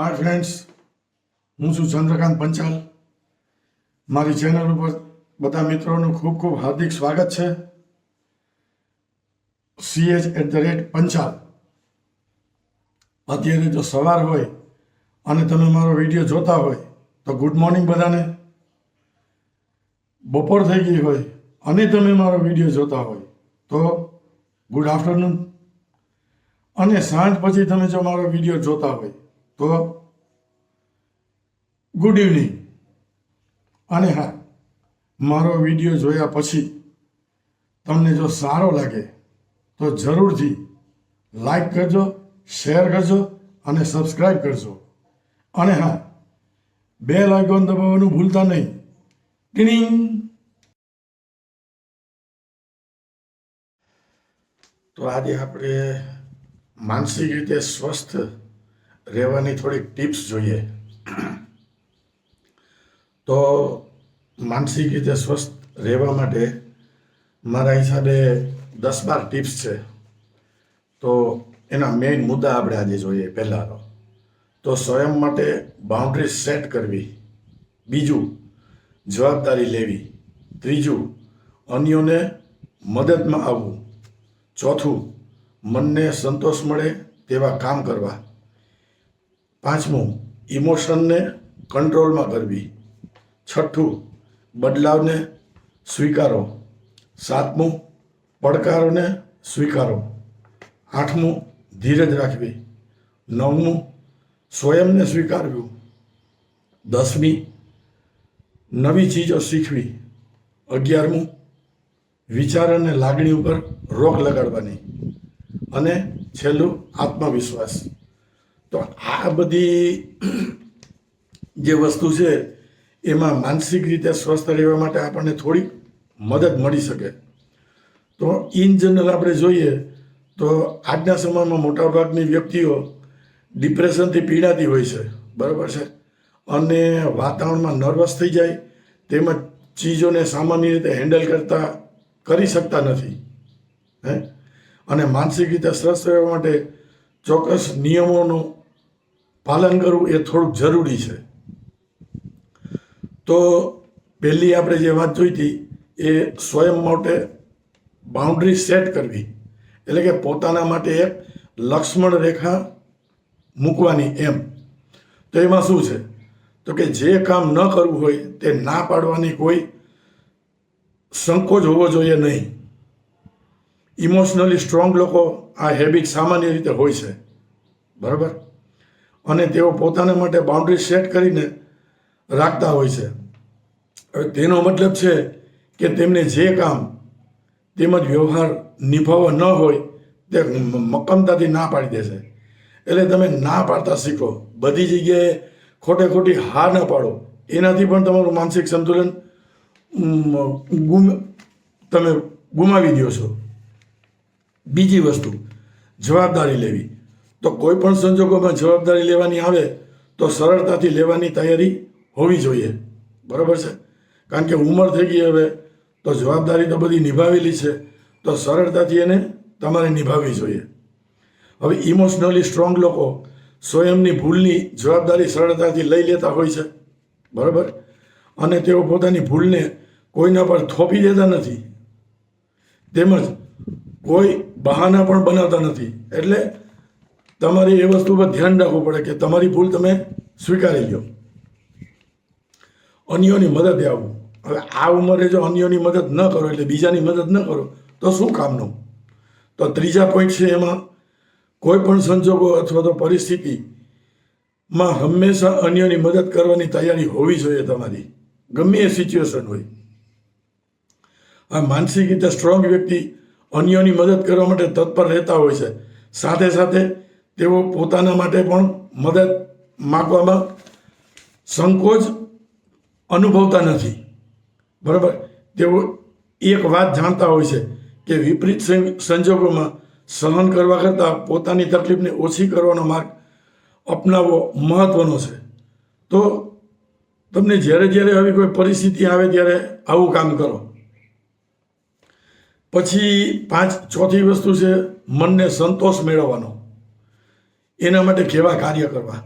Hi friends હું છું ચંદ્રકાંત પંચાલ. મારી ચેનલ ઉપર બધા મિત્રોનું ખૂબ ખૂબ હાર્દિક સ્વાગત છે. CH at the rate Panchal. અત્યારે જો સવાર હોય અને તમે મારો વીડિયો જોતા હોય, તો ગુડ મોર્નિંગ બધાને. બપોર થઈ ગઈ હોય અને તમે મારો વીડિયો જોતા હોય, તો ગુડ આફ્ટરનૂન અને સાંજ પછી તમે જો મારો વીડિયો જોતા હોય તો ગુડ ઇવનિંગ અને હા, મારો વીડિયો જોયા પછી તમને જો સારો લાગે, તો જરૂરથી લાઈક કરજો શેર કરજો અને સબસ્ક્રાઈબ કરજો. અને હા બે લાઇકોન દબાવવાનું ભૂલતા નહીં. ટીનિંગ તો આજે આપણે માનસિક રીતે સ્વસ્થ રહેવાની થોડીક ટિપ્સ જોઈએ. તો માનસિક રીતે સ્વસ્થ રહેવા માટે મારા હિસાબે દસ બાર ટિપ્સ છે. તો એના મેઇન મુદ્દા આપણે આજે જોઈએ પહેલાંનો. તો સ્વયં માટે બાઉન્ડ્રી સેટ કરવી. બીજું, જવાબદારી લેવી. ત્રીજું, અન્યોને મદદમાં આવવું. ચોથું, મનને સંતોષ મળે તેવા કામ કરવા. પાંચમું ઇમોશનને કંટ્રોલમાં કરવી. છઠ્ઠું, બદલાવને સ્વીકારો. સાતમું, પડકારોને સ્વીકારો. આઠમું, ધીરજ રાખવી. નવમું, સ્વયંને સ્વીકારવું. દસમી, નવી ચીજો શીખવી. અગિયારમું વિચાર અને લાગણી ઉપર રોક લગાડવાની. અને છેલ્લું, આત્મવિશ્વાસ. તો આ બધી જે વસ્તુ છે, એમાં માનસિક રીતે સ્વસ્થ રહેવા માટે આપણને થોડીક મદદ મળી શકે. તો ઇન જનરલ આપણે જોઈએ, તો આજના સમયમાં મોટાભાગની વ્યક્તિઓ ડિપ્રેશનથી પીડાતી હોય છે. બરાબર છે? અને વાતાવરણમાં નર્વસ થઈ જાય, તેમજ ચીજોને સામાન્ય રીતે હેન્ડલ કરતા, કરી શકતા નથી. હે? અને માનસિક રીતે સ્વસ્થ રહેવા માટે ચોક્કસ નિયમોનું પાલન કરવું એ થોડુંક જરૂરી છે. તો પહેલી આપણે જે વાત જોઈ હતી, એ સ્વયં માટે બાઉન્ડ્રી સેટ કરવી. એટલે કે પોતાના માટે એક લક્ષ્મણ રેખા મૂકવાની એમ. તો એમાં શું છે? તો કે જે કામ ન કરવું હોય, તે ના પાડવાની કોઈ સંકોચ હોવો જોઈએ નહીં. ઇમોશનલી સ્ટ્રોંગ લોકો આ હેબિટ સામાન્ય રીતે હોય છે. બરાબર? અને તેઓ પોતાના માટે બાઉન્ડ્રી સેટ કરીને રાખતા હોય છે. હવે તેનો મતલબ છે કે તેમને જે કામ તેમજ વ્યવહાર નિભાવવા ન હોય તે મક્કમતાથી ના પાડી દેશે. એટલે તમે ના પાડતા શીખો. બધી જગ્યાએ ખોટે ખોટી હા ન પાડો. એનાથી પણ તમારું માનસિક સંતુલન ગુમ, તમે ગુમાવી દો છો. બીજી વસ્તુ, જવાબદારી લેવી. તો કોઈ પણ સંજોગોમાં જવાબદારી લેવાની આવે તો સરળતાથી લેવાની તૈયારી હોવી જોઈએ. બરાબર છે? કારણ કે ઉંમર થઈ ગઈ હવે, તો જવાબદારી તો બધી નિભાવેલી છે, તો સરળતાથી એને તમારે નિભાવવી જોઈએ. હવે ઇમોશનલી સ્ટ્રોંગ લોકો સ્વયંની ભૂલની જવાબદારી સરળતાથી લઈ લેતા હોય છે. બરાબર? અને તેઓ પોતાની ભૂલને કોઈના પર થોપી દેતા નથી. તેમજ કોઈ બહાના પણ બનાવતા નથી. એટલે તમારે એ વસ્તુ પર ધ્યાન રાખવું પડે કે તમારી ભૂલ તમે સ્વીકારી લો. અન્યોની મદદે આવું. હવે આ ઉંમરે જો અન્યોની મદદ ન કરો એટલે બીજાની મદદ ન કરો, તો શું કામનું? તો ત્રીજા પોઈન્ટ છે એમાં કોઈ પણ સંજોગો અથવા તો પરિસ્થિતિમાં હંમેશા અન્યોની મદદ કરવાની તૈયારી હોવી જોઈએ તમારી. ગમે એ સિચ્યુએશન હોય. આ માનસિક રીતે સ્ટ્રોંગ વ્યક્તિ અન્યોની મદદ કરવા માટે તત્પર રહેતા હોય છે. સાથે સાથે તેઓ પોતાના માટે પણ મદદ માગવામાં સંકોચ અનુભવતા નથી. બરાબર? તેઓ એક વાત જાણતા હોય છે કે વિપરીત સંજોગોમાં સહન કરવા કરતાં પોતાની તકલીફને ઓછી કરવાનો માર્ગ અપનાવવો મહત્વનો છે. તો તમને જ્યારે જ્યારે આવી કોઈ પરિસ્થિતિ આવે ત્યારે આવું કામ કરો. પછી પાંચ, ચોથી વસ્તુ છે મનને સંતોષ મેળવવાનો. એના માટે કેવા કાર્ય કરવા?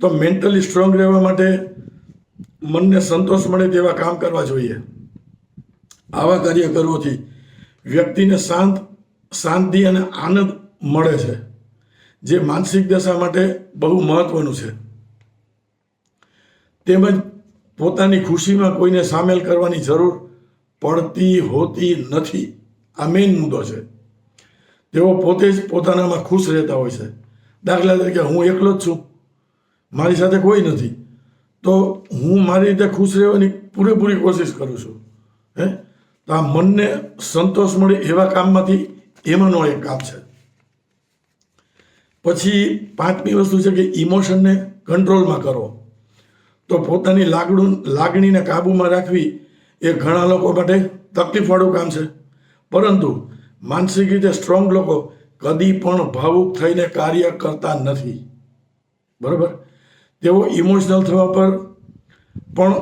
તો મેન્ટલી સ્ટ્રોંગ રહેવા માટે મનને સંતોષ મળે તેવા કામ કરવા જોઈએ. આવા કાર્ય કરવાથી વ્યક્તિને શાંત, શાંતિ અને આનંદ મળે છે, જે માનસિક દશા માટે બહુ મહત્વનું છે. તેમજ પોતાની ખુશીમાં કોઈને સામેલ કરવાની જરૂર પડતી, હોતી નથી. આ મેઇન મુદ્દો છે. તેઓ પોતે જ પોતાનામાં ખુશ રહેતા હોય છે. દાખલા તરીકે હું એકલો જ છું. મારી સાથે કોઈ નથી. તો હું મારી રીતે ખુશ રહેવાની પૂરેપૂરી કોશિશ કરું છું. હે? તો આ મનને સંતોષ મળે એવા કામમાંથી એમાંનો એક કામ છે. પછી પાંચમી વસ્તુ છે કે ઇમોશનને કંટ્રોલમાં કરો. તો પોતાની લાગણું લાગણીને કાબૂમાં રાખવી એ ઘણા લોકો માટે તકલીફવાળું કામ છે. પરંતુ માનસિક રીતે સ્ટ્રોંગ લોકો કદી પણ ભાવુક થઈને કાર્ય કરતા નથી. બરાબર? તેઓ ઇમોશનલ થવા પર પણ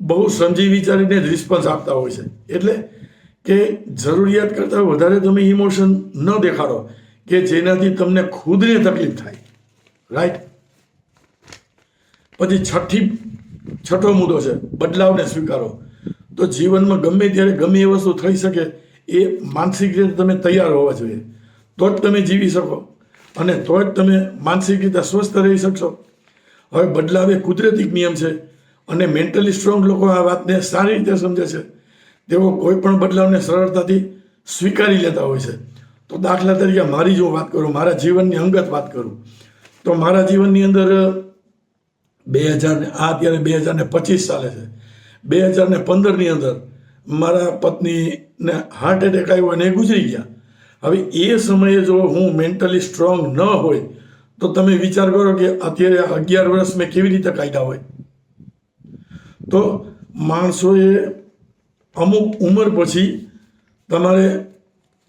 બહુ સમજી વિચારીને રિસ્પોન્સ આપતા હોય છે. એટલે કે જરૂરિયાત કરતાં વધારે તમે ઇમોશન ન દેખાડો, કે જેનાથી તમને ખુદને તકલીફ થાય. રાઈટ પછી છઠ્ઠી, છઠ્ઠો મુદ્દો છે, બદલાવને સ્વીકારો. તો જીવનમાં ગમે ત્યારે ગમે એ વસ્તુ થઈ શકે એ માનસિક રીતે તમે તૈયાર હોવા જોઈએ. તો જ તમે જીવી શકો. અને તો જ તમે માનસિક રીતે સ્વસ્થ રહી શકશો. હવે બદલાવ એ કુદરતી નિયમ છે અને મેન્ટલી સ્ટ્રોંગ લોકો આ વાતને સારી રીતે સમજે છે. તેઓ કોઈ પણ બદલાવને સરળતાથી સ્વીકારી લેતા હોય છે. તો દાખલા તરીકે મારી જો વાત કરું, મારા જીવનની અંગત વાત કરું, તો મારા જીવનની અંદર બે હજાર આ અત્યારે બે હજાર ને પચીસ ચાલે છે. બે હજાર ને પંદરની અંદર મારા પત્નીને હાર્ટ એટેક આવ્યો અને એ ગુજરી ગયા. હવે એ સમયે જો હું મેન્ટલી સ્ટ્રોંગ ન હોય, તો તમે વિચાર કરો કે અત્યારે અગિયાર વર્ષ મેં કેવી રીતે કાઢ્યા હોય. તો માણસોએ અમુક ઉંમર પછી તમારે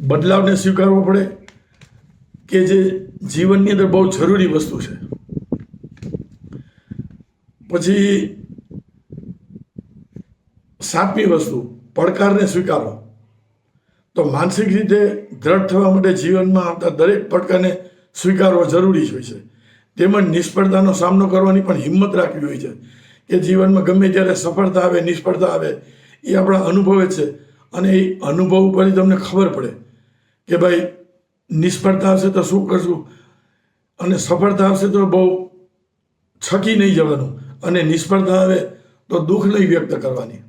બદલાવને સ્વીકારવો પડે કે જે જીવનની અંદર બહુ જરૂરી વસ્તુ છે. પછી સાતમી વસ્તુ પડકારને સ્વીકારો. તો માનસિક રીતે દ્રઢ થવા માટે જીવનમાં આવતા દરેક પડકારને સ્વીકારવો જરૂરી હોય છે. તેમજ નિષ્ફળતાનો સામનો કરવાની પણ હિંમત રાખવી હોય છે કે જીવનમાં ગમે ત્યારે સફળતા આવે, નિષ્ફળતા આવે, એ આપણા અનુભવે છે અને એ અનુભવ ઉપરથી તમને ખબર પડે કે ભાઈ, નિષ્ફળતા આવશે તો શું કરશું? અને સફળતા આવશે તો બહુ છકી નહીં જવાનું અને નિષ્ફળતા આવે તો દુઃખ નહીં વ્યક્ત કરવાની.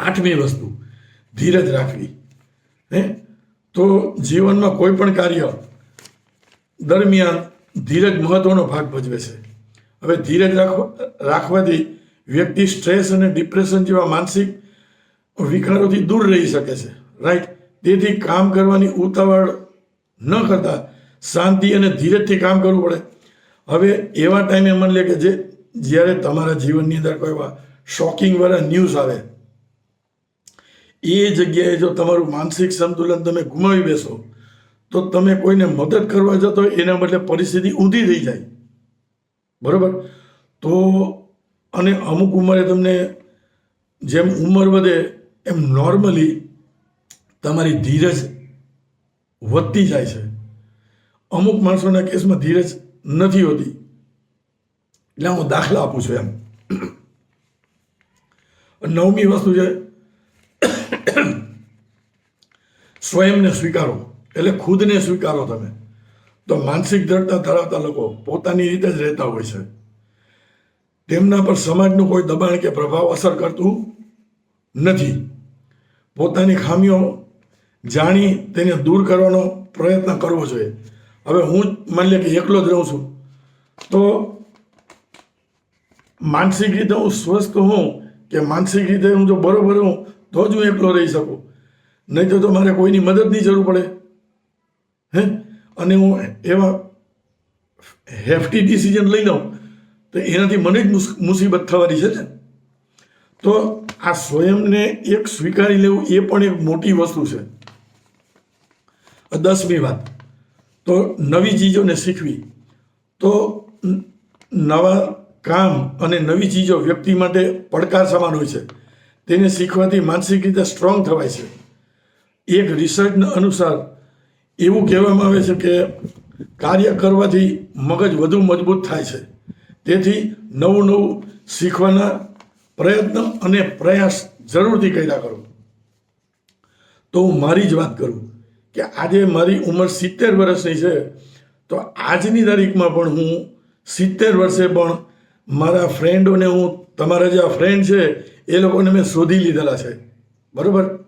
આઠમી વસ્તુ, ધીરજ રાખવી. હે? તો જીવનમાં કોઈ પણ કાર્ય દરમિયાન ધીરજ મહત્વનો ભાગ ભજવે છે. હવે ધીરજ રાખવા, રાખવાથી વ્યક્તિ સ્ટ્રેસ અને ડિપ્રેશન જેવા માનસિક વિકારોથી દૂર રહી શકે છે. રાઈટ તેથી કામ કરવાની ઉતાવળ ન કરતા શાંતિ અને ધીરજથી કામ કરવું પડે. હવે એવા ટાઈમે મન લે કે જે, જ્યારે તમારા જીવનની અંદર કોઈ શોકિંગ વાળા ન્યૂઝ આવે એ જગ્યાએ જો તમારું માનસિક સંતુલન તમે ગુમાવી બેસો, તો તમે કોઈને મદદ કરવા જતો એના બદલે પરિસ્થિતિ ઊંધી થઈ જાય. બરાબર? તો અને અમુક ઉંમરે તમને જેમ ઉંમર વધે એમ નોર્મલી તમારી ધીરજ વધતી જાય છે. અમુક માણસોના કેસમાં ધીરજ નથી હોતી. એટલે હું દાખલા આપું છું એમ. નવમી વસ્તુ છે સ્વયંને સ્વીકારો. એટલે ખુદને સ્વીકારો તમે. તો માનસિક દ્રઢતા ધરાવતા લોકો પોતાની રીતે જ રહેતા હોય છે. તેમના પર સમાજનું કોઈ દબાણ કે પ્રભાવ અસર કરતું નથી. પોતાની ખામીઓ જાણી તેને દૂર કરવાનો પ્રયત્ન કરવો જોઈએ. હવે હું માની લે કે એકલો જ રહું છું. તો માનસિક રીતે હું સ્વસ્થ હું કે માનસિક રીતે હું જો બરોબર હું, તો જ હું એકલો રહી શકું. નહીં તો મારે કોઈની મદદની જરૂર પડે. હે? અને હું એવા હેફટી ડિસિઝન લઈ લઉં, તો એનાથી મને જ મુસ- મુસીબત થવાની છે ને? તો આ સ્વયંને એક સ્વીકારી લેવું એ પણ એક મોટી વસ્તુ છે. દસમી વાત. તો નવી ચીજોને શીખવી. તો નવા કામ અને નવી ચીજો વ્યક્તિ માટે પડકાર સમાન હોય છે. તેને શીખવાથી માનસિક રીતે સ્ટ્રોંગ થવાય છે. એક રિસર્ચના અનુસાર એવું કહેવામાં આવે છે કે કાર્ય કરવાથી મગજ વધુ મજબૂત થાય છે. તેથી નવું નવું શીખવાના પ્રયત્ન અને પ્રયાસ જરૂરથી કર્યા કરો. તો હું મારી જ વાત કરું કે આજે મારી ઉંમર સિત્તેર વર્ષની છે, તો આજની તારીખમાં પણ હું સિત્તેર વર્ષે પણ મારા ફ્રેન્ડોને હું, તમારા જે ફ્રેન્ડ છે, એ લોકોને મેં શોધી લીધેલા છે. બરાબર?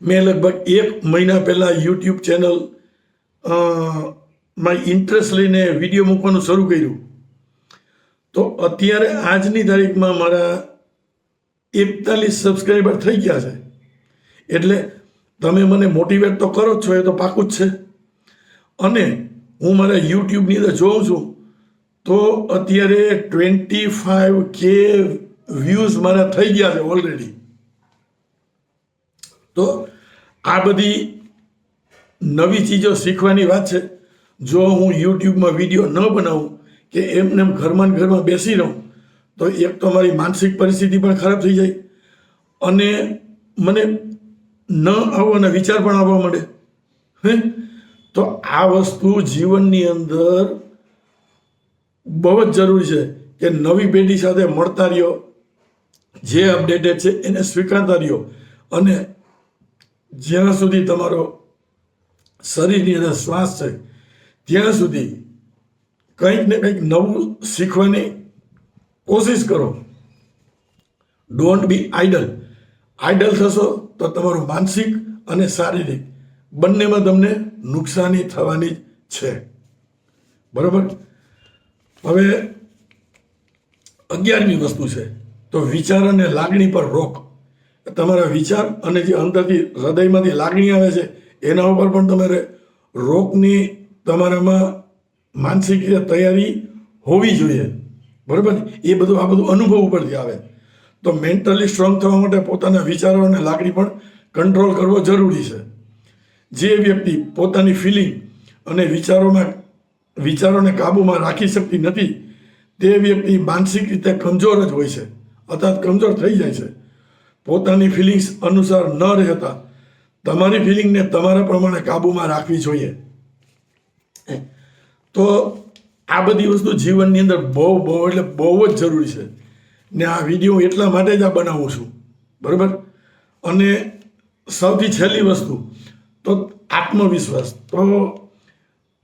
મેં લગભગ એક મહિના પહેલાં યુટ્યુબ ચેનલમાં ઇન્ટરેસ્ટ લઈને વીડિયો મૂકવાનું શરૂ કર્યું. તો અત્યારે આજની તારીખમાં મારા એકતાલીસ સબસ્ક્રાઈબર થઈ ગયા છે. એટલે તમે મને મોટિવેટ તો કરો જ છો, એ તો પાકું જ છે. અને હું મારા યુટ્યુબની અંદર જોઉં છું, તો અત્યારે ટ્વેન્ટી ફાઇવ કે વ્યૂઝ મારા થઈ ગયા છે ઓલરેડી તો આ બધી નવી ચીજો શીખવાની વાત છે. જો હું યુટ્યુબમાં વીડિયો ન બનાવું કે એમને એમ ઘરમાં ઘરમાં બેસી રહું, તો એક તો મારી માનસિક પરિસ્થિતિ પણ ખરાબ થઈ જાય અને મને ન આવવાના વિચાર પણ આવવા માંડે. હે? તો આ વસ્તુ જીવનની અંદર બહુ જ જરૂરી છે કે નવી પેઢી સાથે મળતા રહ્યો. જે અપડેટેડ છે એને સ્વીકારતા રહ્યો અને જ્યાં સુધી તમારો શરીરની અંદર શ્વાસ છે, ત્યાં સુધી કંઈક ને કંઈક નવું શીખવાની કોશિશ કરો. ડોન્ટ બી આઈડલ આઈડલ થશો તો તમારું માનસિક અને શારીરિક બંનેમાં તમને નુકસાની થવાની છે. બરાબર? હવે અગિયારમી વસ્તુ છે. તો વિચાર અને લાગણી પર રોક. તમારા વિચાર અને જે અંદરથી હૃદયમાંથી લાગણી આવે છે, એના ઉપર પણ તમારે રોગની તમારામાં માનસિક રીતે તૈયારી હોવી જોઈએ. બરાબર? એ બધું, આ બધું અનુભવ ઉપરથી આવે. તો મેન્ટલી સ્ટ્રોંગ થવા માટે પોતાના વિચારો અને લાગણી પણ કંટ્રોલ કરવો જરૂરી છે. જે વ્યક્તિ પોતાની ફિલિંગ અને વિચારોમાં, વિચારોને કાબૂમાં રાખી શકતી નથી, તે વ્યક્તિ માનસિક રીતે કમજોર જ હોય છે. અર્થાત કમજોર થઈ જાય છે. પોતાની ફિલિંગ્સ અનુસાર ન રહેતા, તમારી ફિલિંગને તમારા પ્રમાણે કાબૂમાં રાખવી જોઈએ. તો આ બધી વસ્તુ જીવનની અંદર બહુ બહુ, એટલે બહુ જ જરૂરી છે. ને આ વીડિયો એટલા માટે જ આ બનાવું છું. બરાબર? અને સૌથી છેલ્લી વસ્તુ, તો આત્મવિશ્વાસ. તો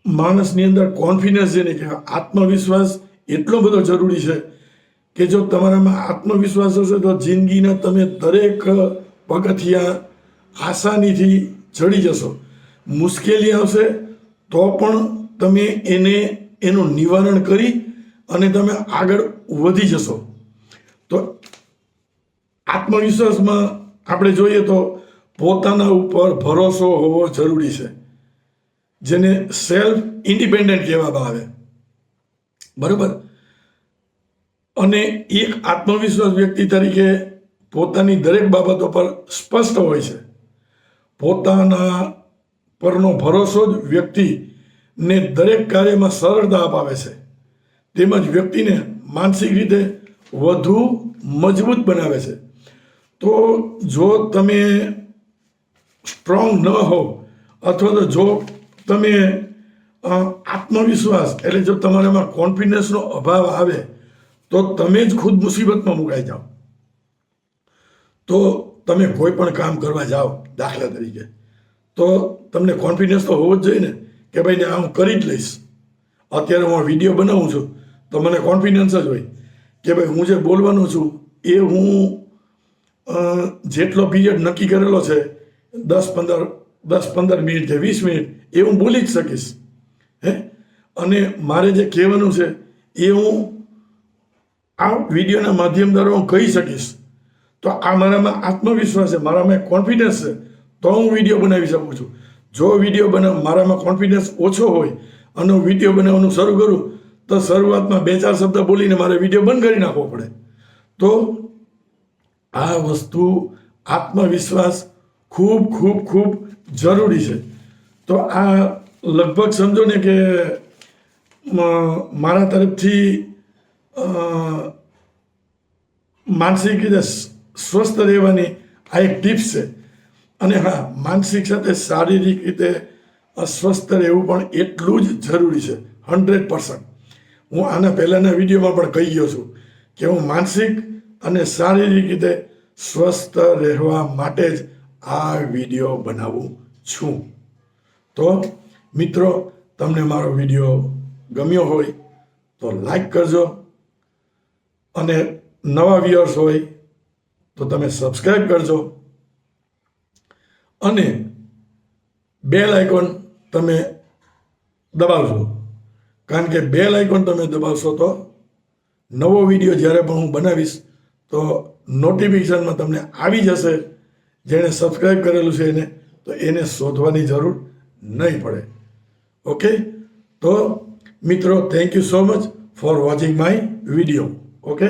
માણસની અંદર કોન્ફિડન્સ જેને કહેવાય, આત્મવિશ્વાસ એટલો બધો જરૂરી છે કે જો તમારામાં આત્મવિશ્વાસ હશે તો જિંદગીના તમે દરેક પગથિયા આસાનીથી ચડી જશો. મુશ્કેલી આવશે તો પણ તમે એને, એનું નિવારણ કરી અને તમે આગળ વધી જશો. તો આત્મવિશ્વાસમાં આપણે જોઈએ તો પોતાના ઉપર ભરોસો હોવો જરૂરી છે. જેને સેલ્ફ ઇન્ડિપેન્ડન્ટ કહેવામાં આવે. બરાબર? અને એક આત્મવિશ્વાસ વ્યક્તિ તરીકે પોતાની દરેક બાબતો પર સ્પષ્ટ હોય છે. પોતાના પરનો ભરોસો જ વ્યક્તિને દરેક કાર્યમાં સરળતા અપાવે છે. તેમજ વ્યક્તિને માનસિક રીતે વધુ મજબૂત બનાવે છે. તો જો તમે સ્ટ્રોંગ ન હો અથવા તો જો તમે આત્મવિશ્વાસ એટલે જો તમારામાં કોન્ફિડન્સનો અભાવ આવે તો તમે જ ખુદ મુસીબતમાં મુકાઈ જાઓ. તો તમે કોઈ પણ કામ કરવા જાઓ દાખલા તરીકે, તો તમને કોન્ફિડન્સ તો હોવો જ જોઈએ ને કે ભાઈ આ હું કરી જ લઈશ. અત્યારે હું વીડિયો બનાવું છું તો મને કોન્ફિડન્સ જ હોય કે ભાઈ હું જે બોલવાનું છું એ હું જેટલો પીરિયડ નક્કી કરેલો છે, દસ પંદર દસ પંદર મિનિટ કે વીસ મિનિટ, એ હું બોલી જ શકીશ. હે? અને મારે જે કહેવાનું છે એ હું આ વિડીયોના માધ્યમ દ્વારા હું કહી શકીશ. તો આ મારામાં આત્મવિશ્વાસ છે, મારામાં કોન્ફિડન્સ છે. તો હું વીડિયો બનાવી શકું છું. જો વીડિયો બનાવ, મારામાં કોન્ફિડન્સ ઓછો હોય, અને હું વીડિયો બનાવવાનું શરૂ કરું, તો શરૂઆતમાં બે ચાર શબ્દ બોલીને મારે વીડિયો બંધ કરી નાખવો પડે. તો આ વસ્તુ આત્મવિશ્વાસ ખૂબ ખૂબ ખૂબ જરૂરી છે. તો આ લગભગ સમજો ને કે મારા તરફથી માનસિક રીતે સ્વસ્થ રહેવાની આ એક ટિપ્સ છે. અને હા, માનસિક સાથે શારીરિક રીતે સ્વસ્થ રહેવું પણ એટલું જ જરૂરી છે. Hundred percent. હું આના પહેલાંના વિડીયોમાં પણ કહી ગયો છું કે હું માનસિક અને શારીરિક રીતે સ્વસ્થ રહેવા માટે જ આ વીડિયો બનાવું છું. તો મિત્રો, તમને મારો વીડિયો ગમ્યો હોય તો લાઈક કરજો અને નવા વ્યુઅર્સ હોય તો તમે સબસ્ક્રાઈબ કરજો. અને બેલ આઇકોન તમે દબાવજો. કારણ કે બેલ આઇકોન તમે દબાવશો તો નવો વીડિયો જ્યારે પણ હું બનાવીશ તો નોટિફિકેશનમાં તમને આવી જશે. જેણે સબસ્ક્રાઈબ કરેલું છે એને, તો એને શોધવાની જરૂર નહીં પડે. ઓકે તો મિત્રો thank you so much for watching my video okay